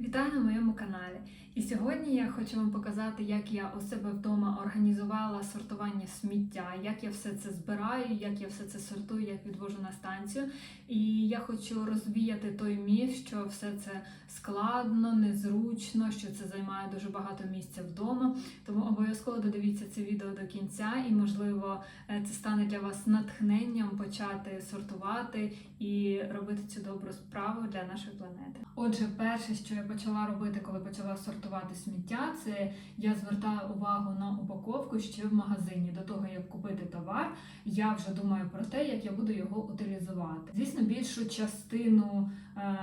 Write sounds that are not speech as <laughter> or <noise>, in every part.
Вітаю на моєму каналі. І сьогодні я хочу вам показати, як я у себе вдома організувала сортування сміття, як я все це збираю, як я все це сортую, як відвожу на станцію. І я хочу розвіяти той міф, що все це складно, незручно, що це займає дуже багато місця вдома. Тому обов'язково додивіться це відео до кінця, і можливо е, це стане для вас натхненням почати сортувати і робити цю добру справу для нашої планети. Отже, перше, що я почала робити, коли почала сортувати сміття, це я звертаю увагу на упаковку ще в магазині. До того як купити товар, я вже думаю про те, як я буду його утилізувати. Звісно, більшу частину е,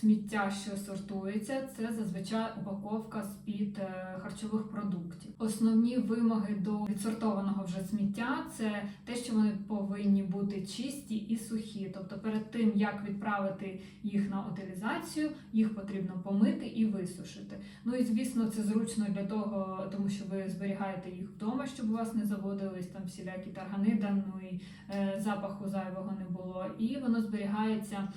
сміття, що сортується, це зазвичай упаковка з під е, харчових продуктів. Основні вимоги до відсортованого вже сміття це те, що вони повинні бути чисті і сухі. Тобто, перед тим як відправити їх на утилізацію, їх потрібно помити і висушити. Ну і звісно, це зручно для того, тому що ви зберігаєте їх вдома, щоб у вас не заводились там всілякі таргани, ну і е, запаху зайвого не було. І воно зберігається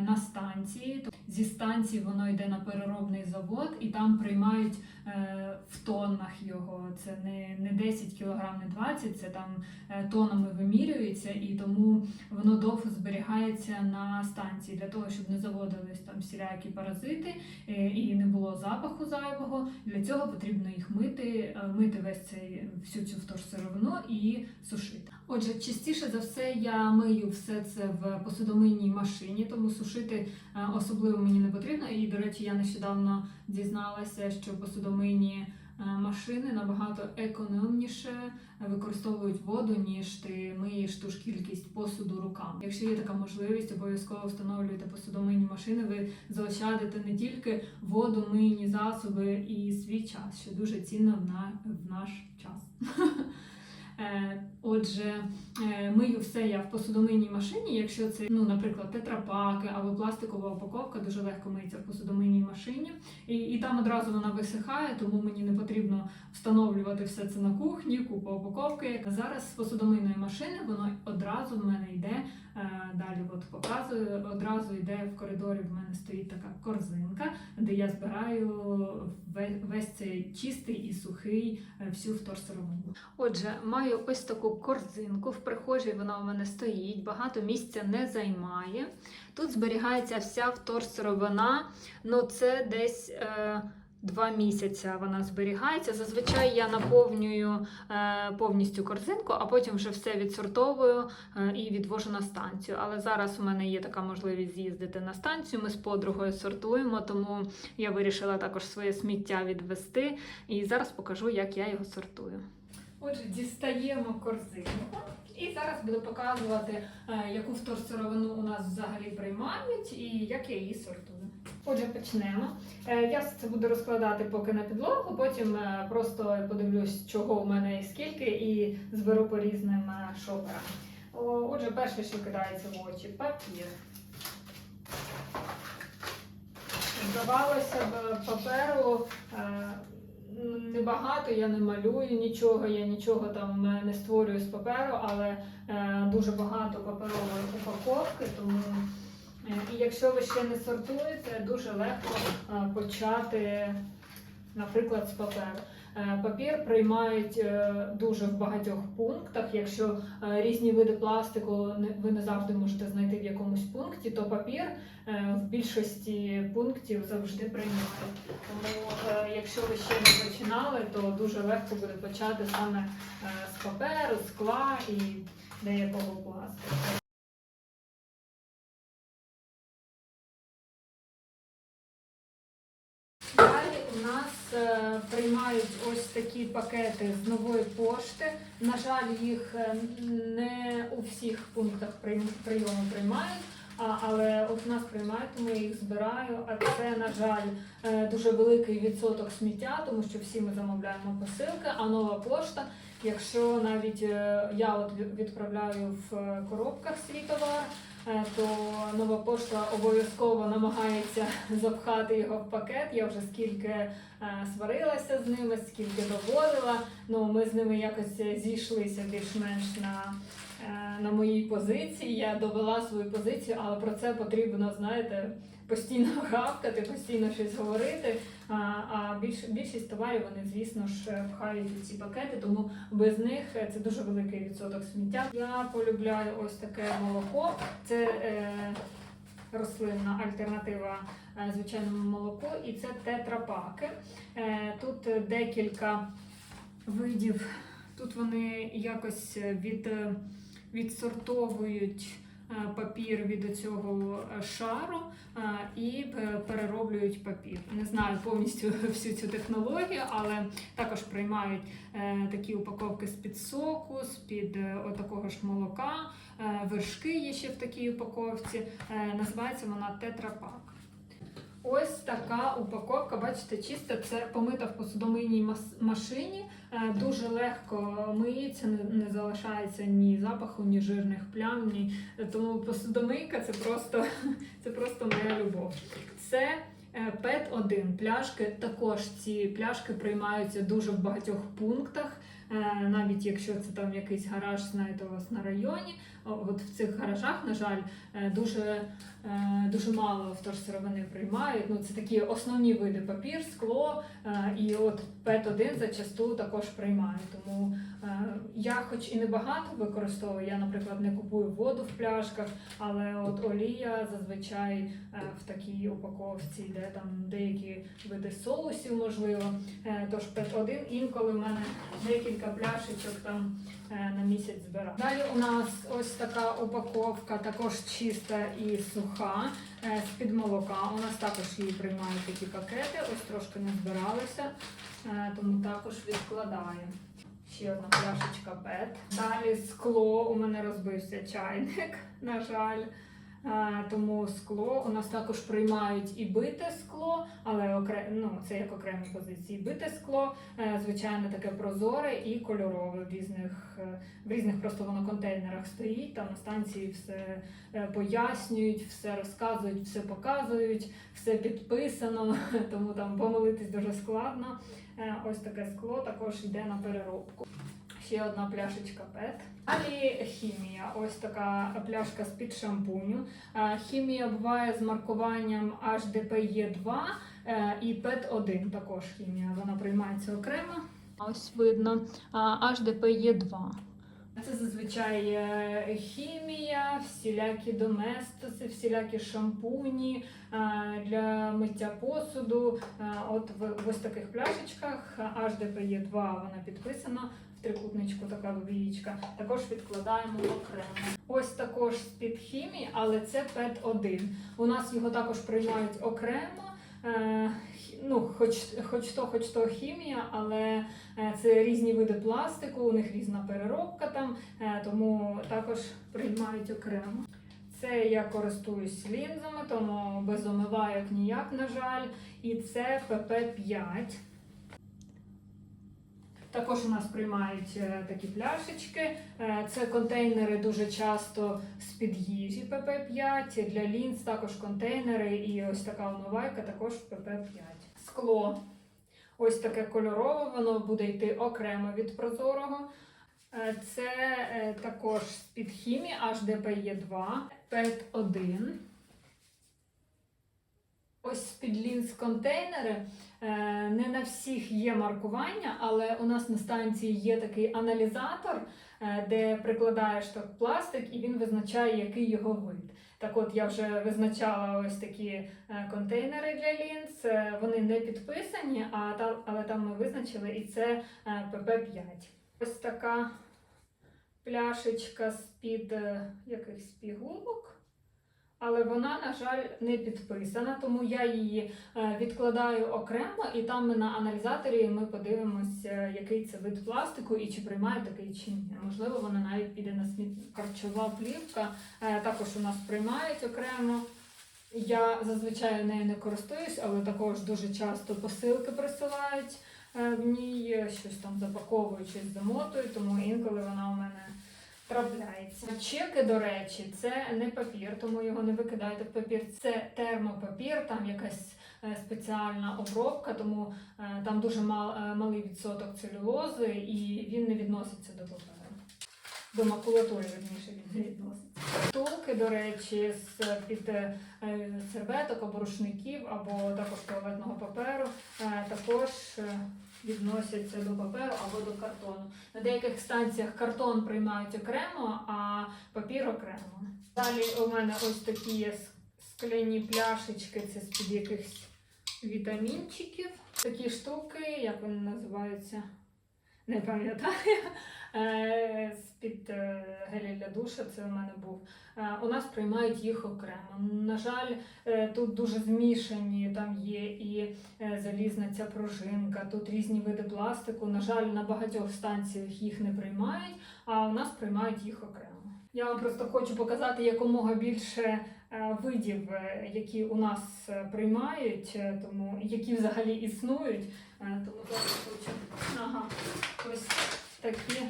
на станції. Тобто Зі станції воно йде на переробний завод, і там приймають е, в тоннах його. Це не, не 10 кг, не 20, це там е, тонами вимірюється, і тому воно довго зберігається на станції для того, щоб не заводились там всілякі паразити е, і не було запаху зайвого. Для цього потрібно їх мити, е, мити весь цей всю цю вторсировину і сушити. Отже, частіше за все я мию все це в посудомийній машині, тому сушити е, особливо мені не потрібно. І, до речі, я нещодавно дізналася, що посудомийні е, машини набагато економніше використовують воду, ніж ти миєш ту ж кількість посуду руками. Якщо є така можливість, обов'язково встановлюйте посудомийні машини. Ви заощадите не тільки воду, мийні засоби і свій час, що дуже цінно в наш час. <laughs> Е, Отже, е, мию все я в посудомийній машині. Якщо це, ну, наприклад, тетрапаки або пластикова упаковка, дуже легко миється в посудомийній машині. І, і там одразу вона висихає, тому мені не потрібно встановлювати все це на кухні, купа упаковки. Зараз з посудомийної машини воно одразу в мене йде. Е, Далі от показую, одразу йде в коридорі. В мене стоїть така корзинка, де я збираю весь цей чистий і сухий е, всю вторсировину. Отже, маю ось таку корзинку в прихожій. Вона у мене стоїть, багато місця не займає. Тут зберігається вся вторсировина. Ну це десь. Е, Два місяці вона зберігається. Зазвичай я наповнюю е, повністю корзинку, а потім вже все відсортовую е, і відвожу на станцію. Але зараз у мене є така можливість з'їздити на станцію. Ми з подругою сортуємо, тому я вирішила також своє сміття відвести. І зараз покажу, як я його сортую. Отже, дістаємо корзинку. І зараз буду показувати, е, яку вторсировину у нас взагалі приймають і як я її сортую. Отже, почнемо. Е, Я це буду розкладати поки на підлогу, потім е, просто подивлюсь, чого у мене і скільки, і зберу по різним е, шоперам. Отже, перше, що кидається в очі папір. Здавалося б, паперу небагато, я не малюю нічого, я нічого там не створюю з паперу, але дуже багато паперової упаковки, тому і якщо ви ще не сортуєте, дуже легко е, почати, наприклад, з паперу. Е, Папір приймають е, дуже в багатьох пунктах. Якщо е, різні види пластику ви не завжди можете знайти в якомусь пункті, то папір е, в більшості пунктів завжди приймають. Тому, е, якщо ви ще не починали, то дуже легко буде почати саме е, з паперу, скла і деякого пластику. Приймають ось такі пакети з нової пошти. На жаль, їх е, не у всіх пунктах прийому приймають. Але от нас приймають, тому я їх збираю. А це, на жаль, е, дуже великий відсоток сміття, тому що всі ми замовляємо посилки, а нова пошта. Якщо навіть е, я от відправляю в е, коробках свій товар, е, то нова пошта обов'язково намагається <laughs> запхати його в пакет. Я вже скільки е, сварилася з ними, скільки доводила. Ну ми з ними якось е, зійшлися більш-менш на, е, на моїй позиції. Я довела свою позицію, але про це потрібно, знаєте, постійно <laughs> гавкати, постійно щось говорити. А, а більш, більшість товарів вони, звісно ж, пхають у ці пакети, тому без них е, це дуже великий відсоток сміття. Я полюбляю ось таке молоко. Це е, рослинна альтернатива е, звичайному молоку, і це тетрапаки. Е, тут декілька видів. Тут вони якось від, е, відсортовують е, папір від цього е, шару е, і перероблюють папір. Не знаю повністю <laughs> всю цю технологію, але також приймають такі упаковки з-під соку, з-під отакого ж молока. Вершки є ще в такій упаковці. Називається вона тетрапак. Ось така упаковка, бачите, чиста. Це помита в посудомийній машині. Е, Дуже легко миється, не, залишається ні запаху, ні жирних плям. Ні. Тому посудомийка це просто, <laughs> це просто моя любов. Це е, ПЕТ 1 пляшки. Також ці пляшки приймаються дуже в багатьох пунктах. Е, Навіть якщо це там якийсь гараж, знаєте, у вас на районі. От в цих гаражах, на жаль, е, дуже, е, дуже мало вторсировини приймають. Ну, це такі основні види папір, скло і от ПЕТ-1 зачасту також приймають. Тому я, хоч і не багато використовую, я, наприклад, не купую воду в пляшках, але от олія зазвичай в такій упаковці, де там деякі види соусів, можливо. Тож ПЕТ-1 інколи в мене декілька пляшечок там е, на місяць збираю. Далі у нас ось така упаковка, також чиста і суха е, з-під молока. У нас також її приймають такі пакети. Ось трошки не збиралися, е, тому також відкладаю. Ще одна пляшечка ПЕТ. Далі скло. У мене розбився чайник, <laughs> на жаль. Е, Тому скло у нас також приймають і бите скло, але окре... ну, це як окремі позиції. Бите скло, е, звичайно, таке прозоре і кольорове в різних, е, в різних просто воно контейнерах стоїть. Там на станції все пояснюють, все розказують, все показують, все підписано, <laughs> тому там помилитись дуже складно. Ось таке скло також йде на переробку. Ще одна пляшечка ПЕТ. Далі хімія. Ось така пляшка з-під шампуню. Е, Хімія буває з маркуванням HDPE2 е, і PET1 також хімія. Вона приймається окремо. Ось видно HDPE2. Це зазвичай е, хімія, всілякі доместоси, всілякі шампуні е, для миття посуду. Е, От в ось таких пляшечках HDPE2 вона підписана трикутничку, така лобієчка. Також відкладаємо окремо. Ось також з-під хімії, але це ПЕТ-1. У нас його також приймають окремо. Е, Ну, хоч, хоч то, хоч то хімія, але е, це різні види пластику, у них різна переробка там, е, тому також приймають окремо. Це я користуюсь лінзами, тому без омивайок ніяк, на жаль. І це ПП5. Також у нас приймають е, такі пляшечки. Е, Це контейнери дуже часто з-під їжі ПП5. Для лінз також контейнери і ось така омивайка також ПП5. Скло. Ось таке кольорове, воно буде йти окремо від прозорого. Е, Це також з-під хімії HDPE2, PET1. Ось з-під лінз контейнери. Е, Не на всіх є маркування, але у нас на станції є такий аналізатор, е, де прикладаєш так пластик і він визначає, який його вид. Так от я вже визначала ось такі е, контейнери для лінз. Вони не підписані, а та, але там ми визначили і це е, ПП5. Ось така пляшечка з-під якихось пігулок. Але вона, на жаль, не підписана, тому я її е, відкладаю окремо, і там ми на аналізаторі ми подивимося, який це вид пластику і чи приймає такий чи ні. Можливо, вона навіть піде на сміт. Харчова плівка е, також у нас приймають окремо. Я зазвичай нею не користуюсь, але також дуже часто посилки присилають е, в ній, е, щось там запаковують, щось замотують, тому інколи вона у мене трапляється. Чеки, до речі, це не папір, тому його не викидайте в папір. Це термопапір, там якась е, спеціальна обробка, тому е, там дуже мал, е, малий відсоток целюлози і він не відноситься до паперу. до макулатури, верніше, він відноситься. Штуки, до речі, з під серветок або рушників, або також туалетного паперу, також відносяться до паперу або до картону. На деяких станціях картон приймають окремо, а папір окремо. Далі у мене ось такі є скляні пляшечки, це з-під якихось вітамінчиків. Такі штуки, як вони називаються, не пам'ятаю. <laughs> Е, З-під е, гелі для душа це у мене був. Е, У нас приймають їх окремо. На жаль, тут дуже змішані, там є і залізна ця пружинка, тут різні види пластику. На жаль, на багатьох станціях їх не приймають, а у нас приймають їх окремо. Я вам просто хочу показати якомога більше видів, які у нас приймають, тому які взагалі існують. Е, Тому хочу. Ага, ось такі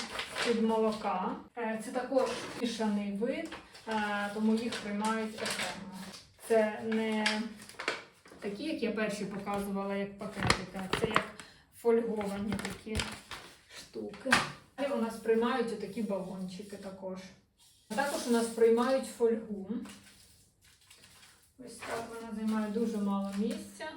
під молока. Е, Це також мішаний вид, е, тому їх приймають окремо. Це не такі, як я перші показувала, як пакетики, а це як фольговані такі штуки. І у нас приймають отакі балончики також. А також у нас приймають фольгу. Ось так вона займає дуже мало місця.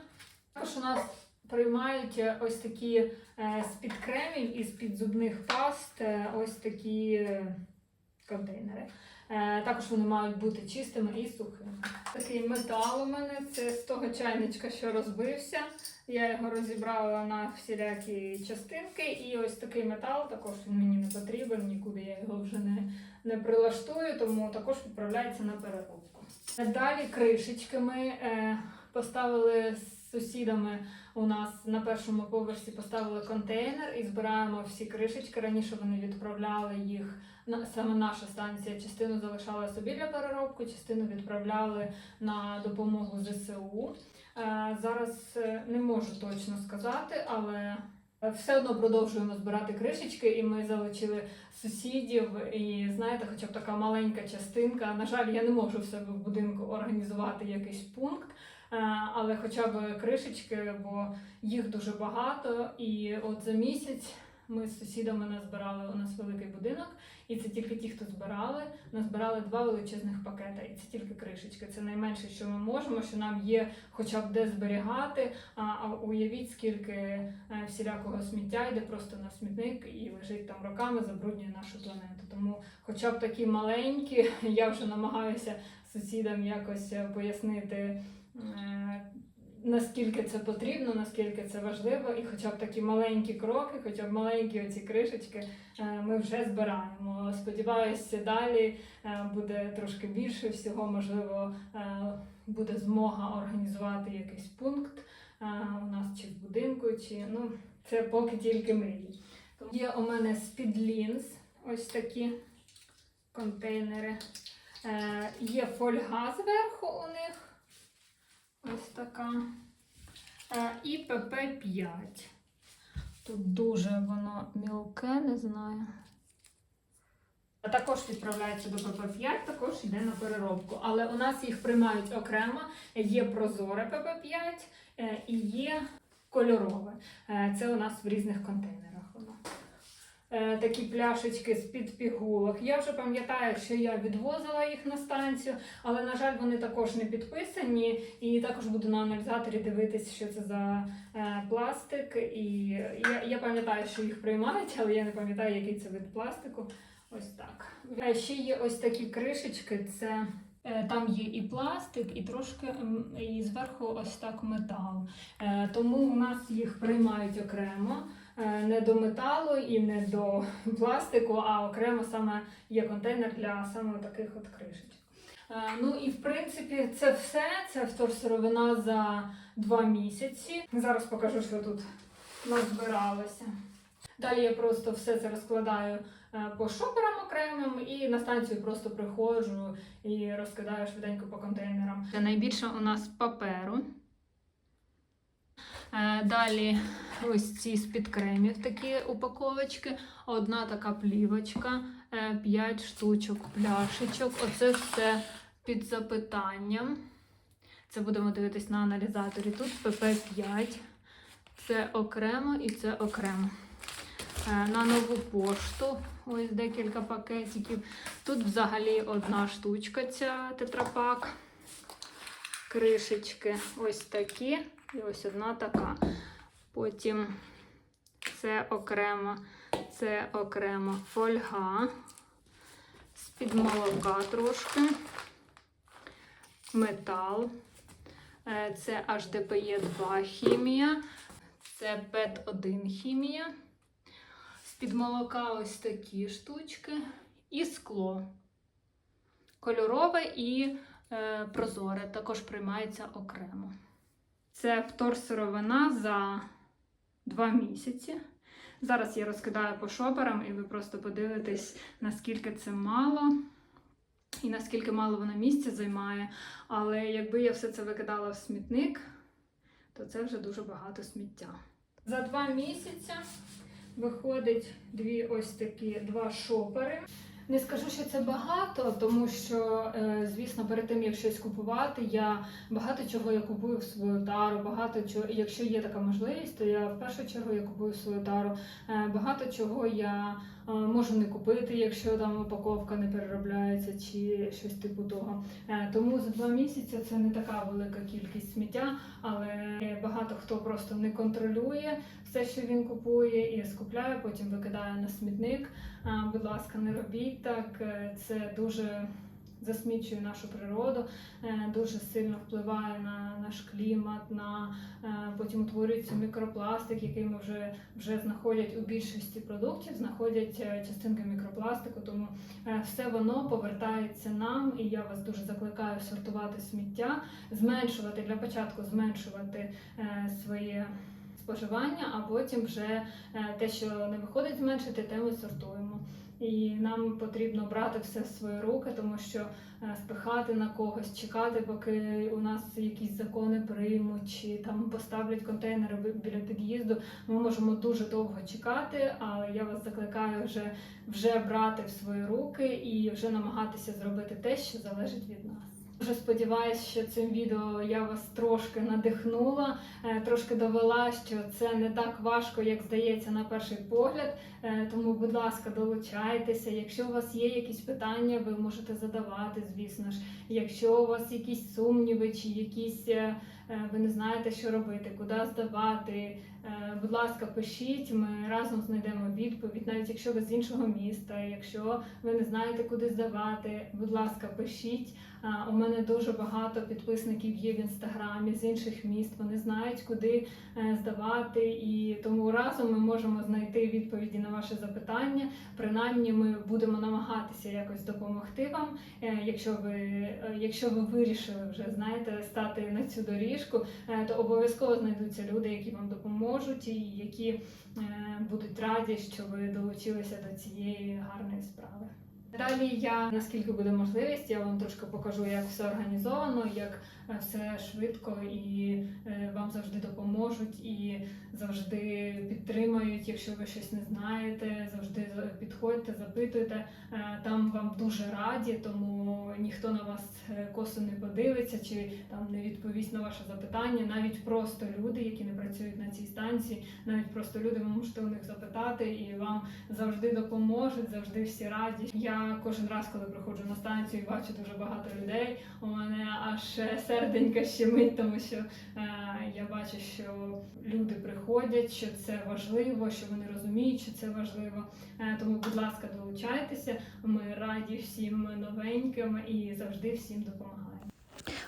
Також у нас приймають е, ось такі е, з-під кремів і з-під зубних паст е, ось такі контейнери. Також вони мають бути чистими і сухими. Такий метал у мене це з того чайничка, що розбився. Я його розібрала на всілякі частинки, і ось такий метал також мені не потрібен, нікуди я його вже не, не прилаштую, тому також відправляється на переробку. Далі кришечки ми поставили з сусідами. У нас на першому поверсі поставили контейнер і збираємо всі кришечки. Раніше вони відправляли їх на саме наша станція. Частину залишала собі для переробки, частину відправляли на допомогу ЗСУ. Е, Зараз е, не можу точно сказати, але все одно продовжуємо збирати кришечки, і ми залучили сусідів. І знаєте, хоча б така маленька частинка. На жаль, я не можу в себе в будинку організувати якийсь пункт. Е, Але хоча б кришечки, бо їх дуже багато. І от за місяць ми з сусідами назбирали у нас великий будинок, і це тільки ті, хто збирали, назбирали два величезних пакета. І це тільки кришечки. Це найменше, що ми можемо, що нам є хоча б де зберігати. А, а уявіть, скільки е, всілякого сміття йде просто на смітник і лежить там роками, забруднює нашу планету. Тому, хоча б такі маленькі, <laughs> я вже намагаюся сусідам якось е, пояснити. Е, Наскільки це потрібно, наскільки це важливо, і хоча б такі маленькі кроки, хоча б маленькі оці кришечки, е, ми вже збираємо. Сподіваюся, далі е, буде трошки більше всього, можливо, буде змога організувати якийсь пункт у нас чи в будинку, чи ну це поки тільки мрії. Є у мене спідлінз, ось такі контейнери. Є фольга зверху у них. Ось така. Е, І ПП5. Тут дуже воно мілке, не знаю. А також відправляється до ПП5, також йде на переробку. Але у нас їх приймають окремо. Є прозоре ПП5 е, і є кольорове. Е, Це у нас в різних контейнерах воно. Е, Такі пляшечки з-під пігулок. Я вже пам'ятаю, що я відвозила їх на станцію, але, на жаль, вони також не підписані. І також буду на аналізаторі дивитися, що це за е, пластик. І я, я пам'ятаю, що їх приймають, але я не пам'ятаю, який це вид пластику. Ось так. Е, Ще є ось такі кришечки. Це там є і пластик, і трошки і зверху ось так метал. Тому у нас їх приймають окремо. Е, Не до металу і не до пластику, а окремо саме є контейнер для саме таких от кришечок. Е, Ну і в принципі це все. Це вторсировина за два місяці. Зараз покажу, що тут назбиралося. Далі я просто все це розкладаю е, по шоперам окремим і на станцію просто приходжу і розкидаю швиденько по контейнерам. Найбільше у нас паперу. Е, Далі ось ці з-під кремів такі упаковочки. Одна така плівочка, 5 штучок пляшечок. Оце все під запитанням. Це будемо дивитись на аналізаторі. Тут ПП5. Це окремо і це окремо. е, на нову пошту. Ось декілька пакетиків. Тут взагалі одна штучка ця тетрапак. Кришечки ось такі. І ось одна така. Потім це окремо, це окремо фольга. З-під молока трошки. Метал. Е, Це HDPE 2 хімія. Це PET 1 хімія. З-під молока ось такі штучки. І скло. Кольорове і е, прозоре. Також приймається окремо. Це вторсировина за 2 місяці. Зараз я розкидаю по шоперам, і ви просто подивитесь, наскільки це мало і наскільки мало вона місця займає. Але якби я все це викидала в смітник, то це вже дуже багато сміття. За два місяці виходить дві ось такі два шопери. Не скажу, що це багато, тому що, е, звісно, перед тим як щось купувати, я багато чого я купую в свою тару. Багато чого, якщо є така можливість, то я в першу чергу я купую в свою тару. Е, Багато чого я можу не купити, якщо там упаковка не переробляється чи щось типу того. Е, Тому за два місяці це не така велика кількість сміття, але багато хто просто не контролює все, що він купує, і скупляє, потім викидає на смітник. Будь ласка, не робіть так. Е, Це дуже засмічує нашу природу, е, дуже сильно впливає на наш клімат, на е, потім утворюється мікропластик, який ми вже, вже знаходять у більшості продуктів, знаходять е, частинки мікропластику. Тому все воно повертається нам, і я вас дуже закликаю сортувати сміття, зменшувати для початку зменшувати своє споживання, а потім вже те, що не виходить зменшити, те ми сортуємо. І нам потрібно брати все в свої руки, тому що е, спихати на когось, чекати, поки у нас якісь закони приймуть, чи там поставлять контейнери біля під'їзду. Ми можемо дуже довго чекати, але я вас закликаю вже, вже брати в свої руки і вже намагатися зробити те, що залежить від нас. Дуже сподіваюся, що цим відео я вас трошки надихнула, е, трошки довела, що це не так важко, як здається на перший погляд. Е, Тому, будь ласка, долучайтеся. Якщо у вас є якісь питання, ви можете задавати, звісно ж. Якщо у вас якісь сумніви чи якісь е, ви не знаєте, що робити, куди здавати. Е, Будь ласка, пишіть, ми разом знайдемо відповідь, навіть якщо ви з іншого міста, якщо ви не знаєте, куди здавати, будь ласка, пишіть. А, У мене дуже багато підписників є в інстаграмі з інших міст. Вони знають, куди е, здавати, і тому разом ми можемо знайти відповіді на ваші запитання. Принаймні, ми будемо намагатися якось допомогти вам. Е, Якщо ви, е, якщо ви вирішили вже знаєте стати на цю доріжку, е, то обов'язково знайдуться люди, які вам допоможуть, і які е, будуть раді, що ви долучилися до цієї гарної справи. Далі я, наскільки буде можливість, я вам трошки покажу, як все організовано, як все швидко і е, вам завжди допоможуть і завжди підтримають, якщо ви щось не знаєте, завжди за- підходьте, запитуйте. Е, Там вам дуже раді, тому ніхто на вас е, косо не подивиться чи там не відповість на ваше запитання. Навіть просто люди, які не працюють на цій станції, навіть просто люди, ви можете у них запитати, і вам завжди допоможуть, завжди всі раді. Я кожен раз, коли приходжу на станцію, бачу дуже багато людей. У мене аж е, серденька щемить, тому що е, я бачу, що люди приходять, що це важливо, що вони розуміють, що це важливо. Е, тому, будь ласка, долучайтеся. Ми раді всім новеньким і завжди всім допомагаємо.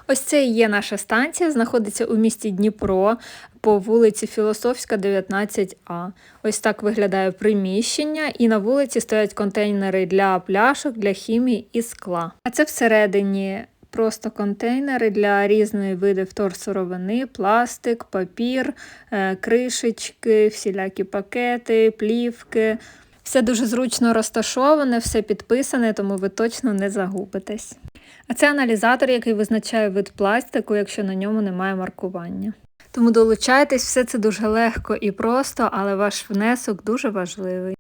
Ось це і є наша станція, знаходиться у місті Дніпро по вулиці Філософська, 19А. Ось так виглядає приміщення, і на вулиці стоять контейнери для пляшок, для хімії і скла. А це всередині просто контейнери для різної види вторсировини, пластик, папір, е, кришечки, всілякі пакети, плівки. Все дуже зручно розташоване, все підписане, тому ви точно не загубитесь. А це аналізатор, який визначає вид пластику, якщо на ньому немає маркування. Тому долучайтесь, все це дуже легко і просто, але ваш внесок дуже важливий.